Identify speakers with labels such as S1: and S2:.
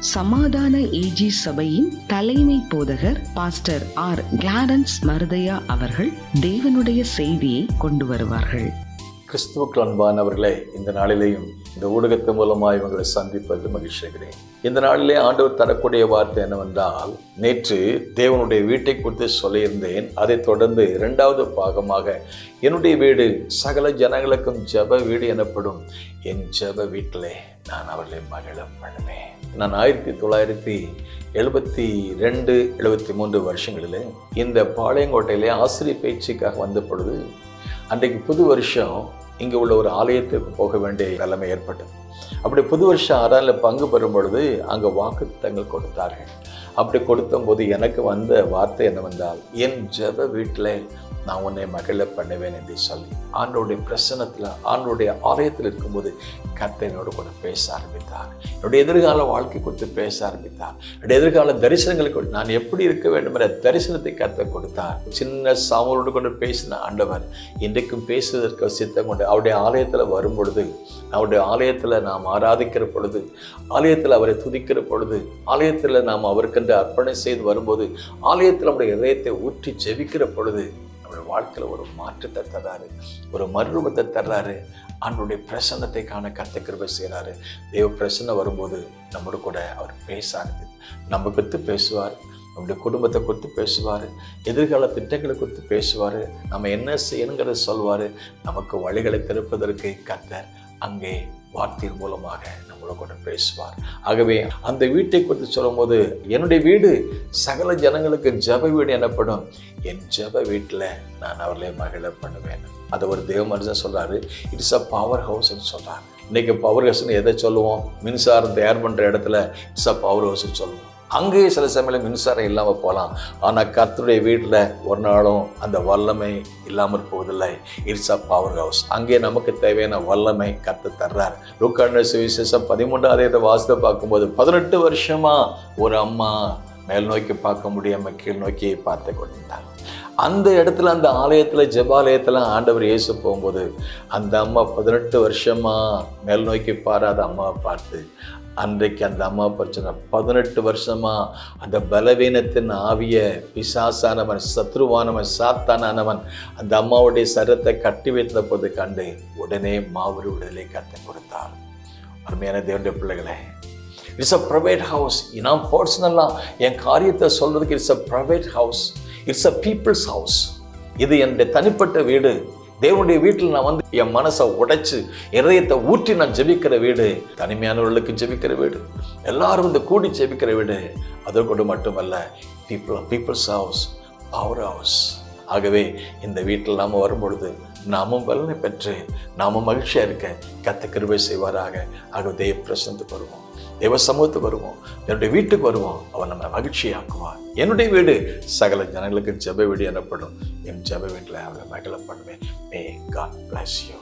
S1: சமாதான ஏஜி சபையின் தலைமை போதகர் பாஸ்டர் ஆர் கிளாரன்ஸ் மருதையா அவர்கள் தேவனுடைய செய்தியை கொண்டு வருவார்கள்.
S2: கிறிஸ்துவுக்கு அன்பானவர்களே இந்த நாளிலேயும் இந்த ஊடகத்தின் மூலமாக இவங்களை சந்திப்பது மகிழ்ச்சிகிறேன் இந்த நாளிலே ஆண்டவர் தரக்கூடிய வார்த்தை என்னவென்றால் நேற்று தேவனுடைய வீட்டை குறித்து சொல்லியிருந்தேன். அதைத் தொடர்ந்து இரண்டாவது பாகமாக என்னுடைய வீடு சகல ஜனங்களுக்கும் ஜெப வீடு எனப்படும் என் ஜெப வீட்டிலே நான் அவர்களை மகிழ பண்ணுவேன். நான் ஆயிரத்தி தொள்ளாயிரத்தி எழுபத்தி ரெண்டு எழுபத்தி மூன்று வருஷங்களில் இந்த பாளையங்கோட்டையிலே ஆசிரியர் பயிற்சிக்காக வந்த பொழுது அன்றைக்கு புது வருஷம் இங்கே உள்ள ஒரு ஆலயத்துக்கு போக வேண்டிய நிலைமை ஏற்பட்டது. அப்படி புது வருஷம் ஆறாவில் பங்கு பெறும் பொழுது அங்கே வாக்குத்தங்கள் கொடுத்தார்கள். அப்படி கொடுத்தபோது எனக்கு வந்த வார்த்தை என்னவென்றால் என் ஜப வீட்டில் நான் உன்னை மகிழ பண்ணுவேன் என்று சொல்லி. ஆண்டோடைய பிரசனத்தில் ஆண்டோடைய ஆலயத்தில் இருக்கும்போது கர்த்தர் என்னோடு கூட பேச ஆரம்பித்தார். என்னுடைய எதிர்கால வாழ்க்கை குறித்து பேச ஆரம்பித்தார். என்னுடைய எதிர்கால தரிசனங்களை நான் எப்படி இருக்க வேண்டும் என்ற தரிசனத்தை கத்தை கொடுத்தார். சின்ன சாமலோடு கொண்டு பேசின ஆண்டவர் இன்றைக்கும் பேசுவதற்கு சித்தம் கொண்டு அவருடைய ஆலயத்தில் வரும் பொழுது அவருடைய ஆலயத்தில் நாம் ஆராதிக்கிற பொழுது ஆலயத்தில் அவரை துதிக்கிற பொழுது ஆலயத்தில் நாம் அவருக்கென்று அர்ப்பணை செய்து வரும்போது ஆலயத்தில் நம்முடைய இதயத்தை ஊற்றி ஜெபிக்கிற பொழுது நம்முடைய வாழ்க்கையில் ஒரு மாற்றத்தை தர்றாரு ஒரு மறுரூபத்தை தர்றாரு ஆண்டுடைய பிரசன்னத்தை காண கத்த கிருபை செய்கிறாரு தெய்வ பிரசன்னம் வரும்போது நம்மளோட கூட அவர் பேச நம்ம குறித்து பேசுவார் நம்முடைய குடும்பத்தை குறித்து பேசுவார் எதிர்கால திட்டங்களை குறித்து பேசுவார் நம்ம என்ன செய்யணுங்கிறத சொல்வார் நமக்கு வழிகளை திறப்பதற்கு கத்தர் அங்கே வார்த்தையின் மூலமாக நம்மளோட கூட பேசுவார். ஆகவே அந்த வீட்டை குறித்து சொல்லும்போது என்னுடைய வீடு சகல ஜனங்களுக்கு ஜப வீடு எனப்படும். என் ஜப வீட்டில் நான் அவர்களை மகிழ பண்ணுவேன். அதை ஒரு தேவ மனுஷன் சொல்கிறாரு இட்ஸ் அ பவர் ஹவுஸ்ன்னு சொல்றாரு. இன்றைக்கி பவர் ஹவுஸ்னு எதை சொல்லுவோம்? மின்சாரம் தயார் பண்ணுற இடத்துல இட்ஸ் அ பவர் ஹவுஸ்ன்னு சொல்லுவோம். அங்கேயே சில சமயம் மின்சாரம் இல்லாமல் போகலாம் ஆனால் கர்த்தருடைய வீட்டில் ஒரு நாளும் அந்த வல்லமை இல்லாமல் போவதில்லை. இட்ஸ் அ பவர் ஹவுஸ் அங்கே நமக்கு தேவையான வல்லமை கற்று தர்றார். லுக்காண்ட சுவிசேஷம் பதிமூன்றாம் அதிகத்தை வாசத்தை பார்க்கும்போது பதினெட்டு வருஷமாக ஒரு அம்மா மேல் நோக்கி பார்க்க முடியாமல் கீழ் நோக்கி பார்த்து கொண்டிருந்தாங்க அந்த இடத்துல அந்த ஆலயத்தில் ஜெபாலயத்தில் ஆண்டவர் இயேசு போகும்போது அந்த அம்மா பதினெட்டு வருஷமாக மேல் நோக்கி பாராத அம்மாவை பார்த்து அன்றைக்கு அந்த அம்மா பிரச்சனை. பதினெட்டு வருஷமாக அந்த பலவீனத்தின் ஆவிய பிசாசானவன் சத்ருவானவன் சாத்தானவன் அந்த அம்மாவுடைய சரத்தை கட்டி வைத்த போது கண்டு உடனே மாவரு விடுதலை கத்தை கொடுத்தார். அருமையான தேவனுடைய பிள்ளைகளே இட்ஸ் அ ப்ரைவேட் ஹவுஸ் நான் பர்சனலாக என் காரியத்தை சொல்றதுக்கு it's a private house it's a people's house இது என்னுடைய தனிப்பட்ட வீடு. தேவனுடைய வீட்டில் நான் வந்து என் மனசை உடைச்சு இதயத்தை ஊற்றி நான் ஜெபிக்கிற வீடு தனிமையானவர்களுக்கு ஜெபிக்கிற வீடு எல்லாரும் வந்து கூடி ஜெபிக்கிற வீடு அதற்கொண்டு மட்டுமல்ல people people's house power house ஆகவே இந்த வீட்டில் நாம் வரும்பொழுது நாமும் பலனை பெற்று நாமும் மகிழ்ச்சியாக இருக்க கத்த கிருபை செய்வாராக. ஆகவே தெய்வ பிரசனத்துக்கு வருவோம். தெய்வ சமூகத்துக்கு வருவோம். என்னுடைய வீட்டுக்கு வருவோம். அவன் நம்ம மகிழ்ச்சியாக்குவான் என்னுடைய வீடு சகல ஜனங்களுக்கு ஜெப வீடு எனப்படும். என் ஜெப வீட்டில் அவளை மகிழ பண்ணுவேன் மே காட் பிளஸ் யூ